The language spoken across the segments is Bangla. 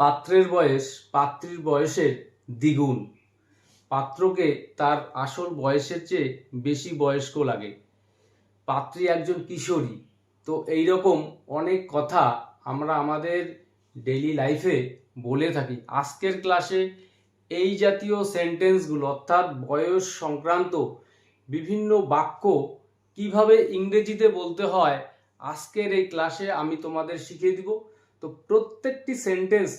পাত্রের বয়স, পাত্রীর বয়সের দ্বিগুণ। পাত্রকে তার আসল বয়সের চেয়ে বেশি বয়স্ক লাগে। পাত্রী একজন কিশোরী। তো এই রকম অনেক কথা আমরা আমাদের ডেলি লাইফে বলে থাকি। আজকের ক্লাসে এই জাতীয় সেন্টেন্সগুলো অর্থাৎ বয়স সংক্রান্ত বিভিন্ন বাক্য কীভাবে ইংরেজিতে বলতে হয়, আজকের এই ক্লাসে আমি তোমাদের শিখিয়ে দিব। তো প্রত্যেকটি সেন্টেন্স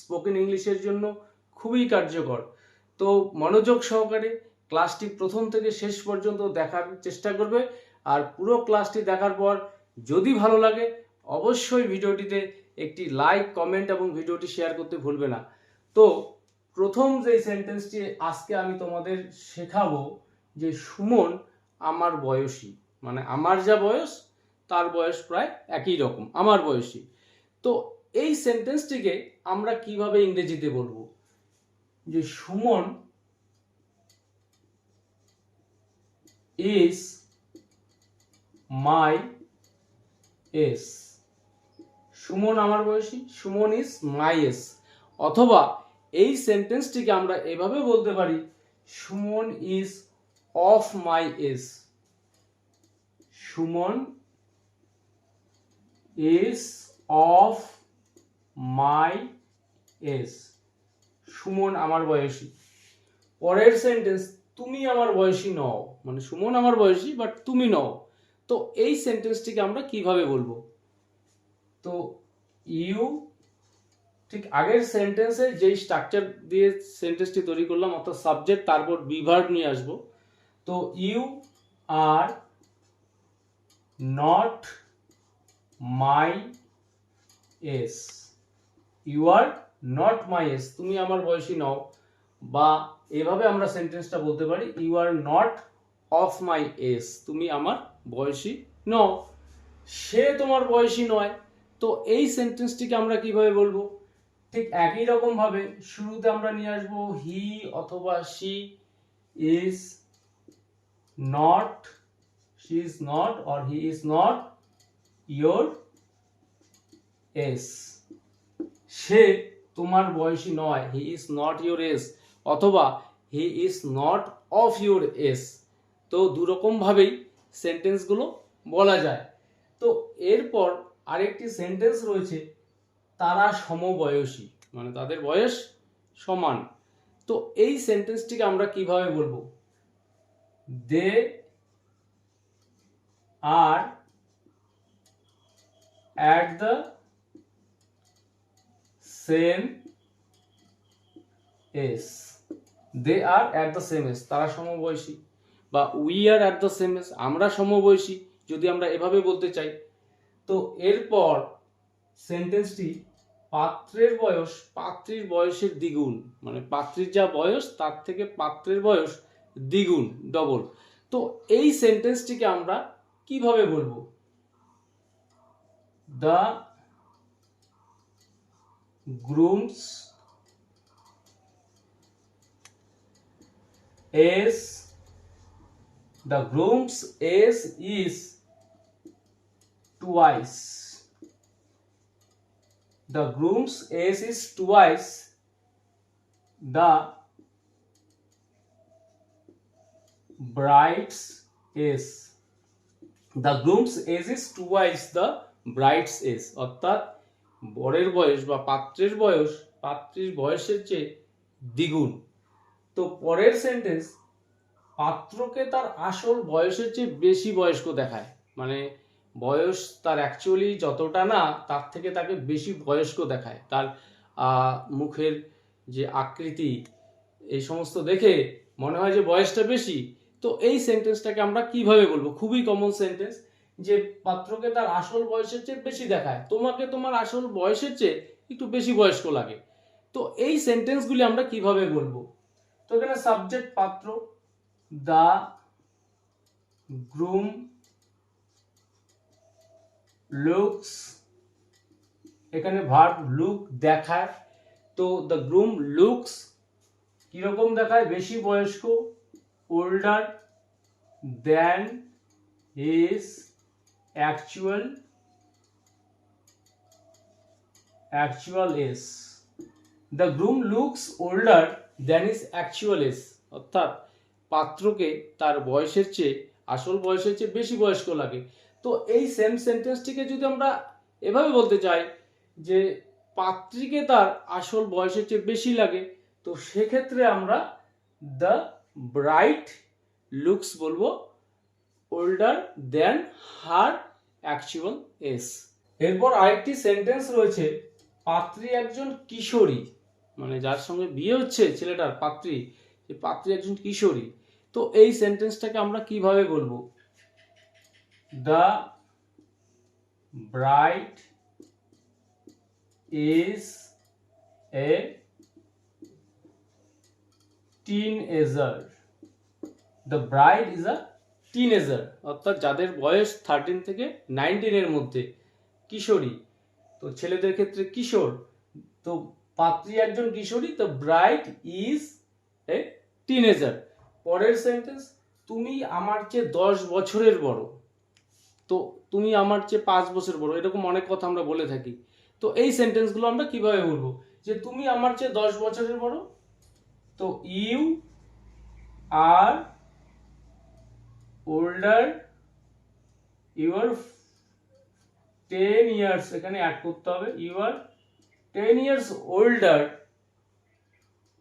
স্পোকেন ইংলিশের জন্য খুবই কার্যকর। তো মনোযোগ সহকারে ক্লাসটি প্রথম থেকে শেষ পর্যন্ত দেখার চেষ্টা করবে আর পুরো ক্লাসটি দেখার পর যদি ভালো লাগে, অবশ্যই ভিডিওটিতে একটি লাইক কমেন্ট এবং ভিডিওটি শেয়ার করতে ভুলবে না। তো প্রথম যে সেন্টেন্সটি আজকে আমি তোমাদের শেখাবো যে সুমন আমার বয়সী। মানে আমার যা বয়স, তার বয়স প্রায় একই রকম। আমার বয়সী। তো এই সেন্টেন্সটিকে আমরা কীভাবে ইংরেজিতে বলব? যে Suman is my age Suman আমার বয়সী, সুমন ইজ মাই এস অথবা এই সেন্টেন্সটিকে আমরা এভাবে বলতে পারি, Suman is of my age Suman is of my age. Suman, আমার বয়সী। পরের সেন্টেন্স তুমি আমার বয়সী নও। মানে সুমন আমার বয়সী বাট তুমি নও। তো এই সেন্টেন্সটিকে আমরা কীভাবে বলব? তো ইউ ঠিক আগের সেন্টেন্সে যেই স্ট্রাকচার দিয়ে সেন্টেন্সটি তৈরি করলাম, অর্থাৎ সাবজেক্ট তারপর বিভার্ব নিয়ে আসব। তো you are not my age you are not my age তুমি আমার বয়সী নও। বা এভাবে আমরা সেন্টেন্সটা বলতে পারি you are not of my age তুমি আমার বয়সী নও। সে তোমার বয়সী নয়। তো এই সেন্টেন্সটিকে আমরা কীভাবে বলব? ঠিক একই রকম ভাবে শুরুতে আমরা নিয়ে আসব হি অথবা she is not she is not or he is not your age সে তোমার বয়সী নয়। He is not your age অথবা he is not of your age তো দুরকমভাবেই সেন্টেন্সগুলো বলা যায়। তো এরপর আরেকটি সেন্টেন্স রয়েছে, তারা সমবয়সী। মানে তাদের বয়স সমান। তো এই সেন্টেন্সটিকে আমরা কীভাবে বলব? They are at the same age. They are at the same age, তারা সমবয়সী। বা we are at the same age, আমরা সমবয়সী, যদি আমরা এভাবে বলতে চাই। তো এরপর সেন্টেন্সটি পাত্রের বয়স, পাত্রীর বয়সের দ্বিগুণ। মানে পাত্রীর যা বয়স, তার থেকে পাত্রের বয়স দ্বিগুণ ডবল তো এই সেন্টেন্সটিকে আমরা কীভাবে বলব? The grooms S the groom's age is twice the groom's age is twice the bride's age the groom's age is twice the bride's age অর্থাৎ বরের বয়স বা পাত্রের বয়স, পাত্রীর বয়সের চেয়ে দ্বিগুণ। তো পরের সেন্টেন্স পাত্রকে তার আসল বয়সের চেয়ে বেশি বয়স্ক দেখায়। মানে বয়স তার অ্যাকচুয়ালি যতটা না, তার থেকে তাকে বেশি বয়স্ক দেখায়। তার মুখের যে আকৃতি, এই সমস্ত দেখে মনে হয় যে বয়সটা বেশি। তো এই সেন্টেন্সটাকে আমরা কীভাবে বলব? খুবই কমন সেন্টেন্স যে পাত্রকে তার আসল বয়সের চেয়ে বেশি দেখায়, তোমাকে তোমার আসল বয়সের চেয়ে একটু বেশি বয়স্ক লাগে। তো এই সেন্টেন্সগুলি আমরা কীভাবে বলব? তো এখানে সাবজেক্ট পাত্র দ্য গ্রুম লুকস এখানে ভার্ব লুক দেখায়। তো দ্য গ্রুম লুকস কীরকম দেখায়? বেশি বয়স্ক older then his actual actual age the groom looks older than is actual age অর্থাৎ পাত্রকে তার বয়সের চেয়ে, আসল বয়সের চেয়ে বেশি বয়স্ক লাগে। তো এই সেম সেন্টেন্সটিকে যদি আমরা এভাবে বলতে চাই যে পাত্রীকে তার আসল বয়সের চেয়ে বেশি লাগে, তো সেক্ষেত্রে আমরা দ্য ব্রাইট লুকস বলব older then her actual age এরপর আরেকটি সেন্টেন্স রয়েছে, পাত্রী একজন কিশোরী। মানে যার সঙ্গে বিয়ে হচ্ছে ছেলেটার পাত্রী যে পাত্রী একজন কিশোরী। তো এই সেন্টেন্সটাকে আমরা কীভাবে বলব the bright is a teenager the bride is a teenager অর্থাৎ যাদের বয়স থার্টিন থেকে নাইনটিনের মধ্যে, কিশোরী। তো ছেলেদের ক্ষেত্রে কিশোর। তো পাত্রী একজন কিশোরী, তো ব্রাইট ইজ এ টিনেজার পরের সেন্টেন্স তুমি আমার চেয়ে দশ বছরের বড়। তো তুমি আমার চেয়ে পাঁচ বছর বড়। এরকম অনেক কথা আমরা বলে থাকি। তো এই সেন্টেন্সগুলো আমরা কীভাবে বলব? যে তুমি আমার চেয়ে দশ বছরের বড়? তো you are older your ten years এখানে অ্যাড করতে হবে you are ten years older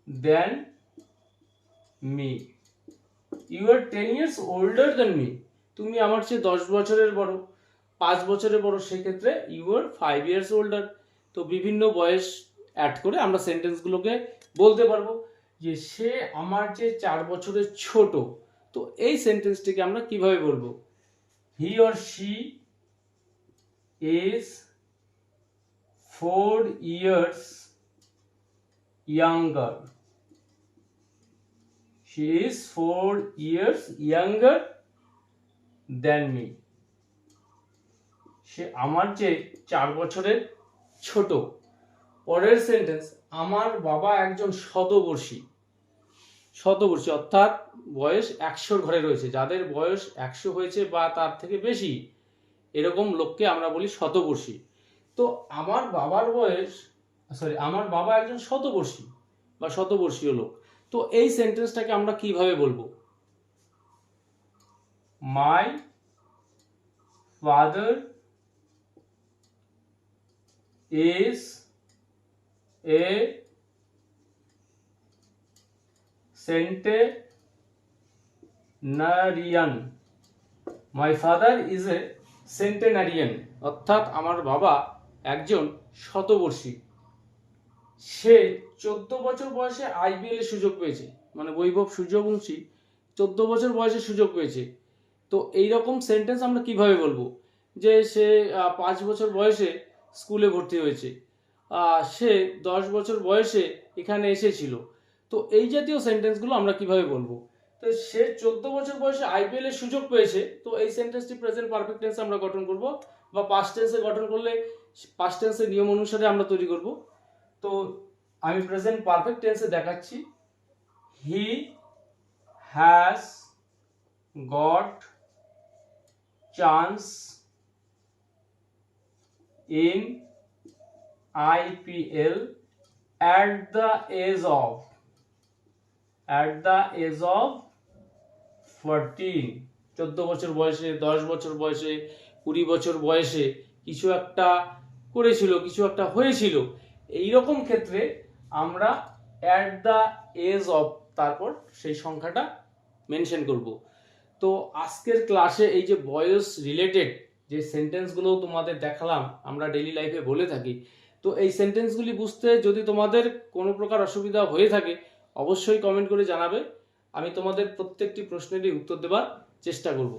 then me you are ten years older then me তুমি আমার চেয়ে দশ বছরের বড়, পাঁচ বছরের বড়, সেক্ষেত্রে you are five years older তো বিভিন্ন বয়স অ্যাড করে আমরা সেন্টেন্সগুলোকে বলতে পারব যে সে আমার চেয়ে চার বছরের ছোট। তো এই সেন্টেন্সটিকে আমরা কীভাবে বলব? He or she is four years younger she is four years younger then me সে আমার চেয়ে চার বছরের ছোট। পরের সেন্টেন্স আমার বাবা একজন শতবর্ষী। শতবর্ষী অর্থাৎ বয়স একশোর ঘরে রয়েছে। যাদের বয়স একশো হয়েছে বা তার থেকে বেশি, এরকম লোককে আমরা বলি শতবর্ষী। তো আমার বাবার বয়স সরি আমার বাবা একজন শতবর্ষী বা শতবর্ষীয় লোক। তো এই সেন্টেন্সটাকে আমরা কীভাবে বলব? My father is a centenarian my father is a centenarian অর্থাৎ আমার বাবা একজন শতবর্ষী। সে চোদ্দ বছর বয়সে আইপিএল সুযোগ পেয়েছে। মানে বৈভব সূর্যবংশী চোদ্দ বছর বয়সে সুযোগ পেয়েছে। তো এই রকম সেন্টেন্স আমরা কীভাবে বলব? যে সে পাঁচ বছর বয়সে স্কুলে ভর্তি হয়েছে। সে দশ বছর বয়সে এখানে এসেছিল। তো এই জাতীয় সেন্টেন্সগুলো আমরা কীভাবে বলব? তো সে চোদ্দ বছর বয়সে আইপিএল এর সুযোগ পেয়েছে, তো এই সেন্টেন্সটি প্রেজেন্ট পারফেক্ট টেন্সে আমরা গঠন করব বা পাস্ট টেন্সে গঠন করলে পাস্ট টেন্সের নিয়ম অনুসারে আমরা তৈরি করব। তো আমি প্রেজেন্ট পারফেক্ট টেন্সে দেখাচ্ছি। He has got chance in IPL at the age of at the age of 14 চোদ্দ বছর বয়সে, দশ বছর বয়সে, কুড়ি বছর বয়সে কিছু একটা করেছিল, কিছু একটা হয়েছিল। এই রকম ক্ষেত্রে আমরা অ্যাট দ্য এজ অফ তারপর সেই সংখ্যাটা মেনশন করব। তো আজকের ক্লাসে এই যে বয়স রিলেটেড যে সেন্টেন্সগুলো তোমাদের দেখালাম, আমরা ডেইলি লাইফে বলে থাকি। তো এই সেন্টেন্সগুলি বুঝতে যদি তোমাদের কোনো প্রকার অসুবিধা হয়ে থাকে অবশ্যই কমেন্ট করে জানাবে। আমি তোমাদের প্রত্যেকটি প্রশ্নেরই উত্তর দেওয়ার চেষ্টা করব।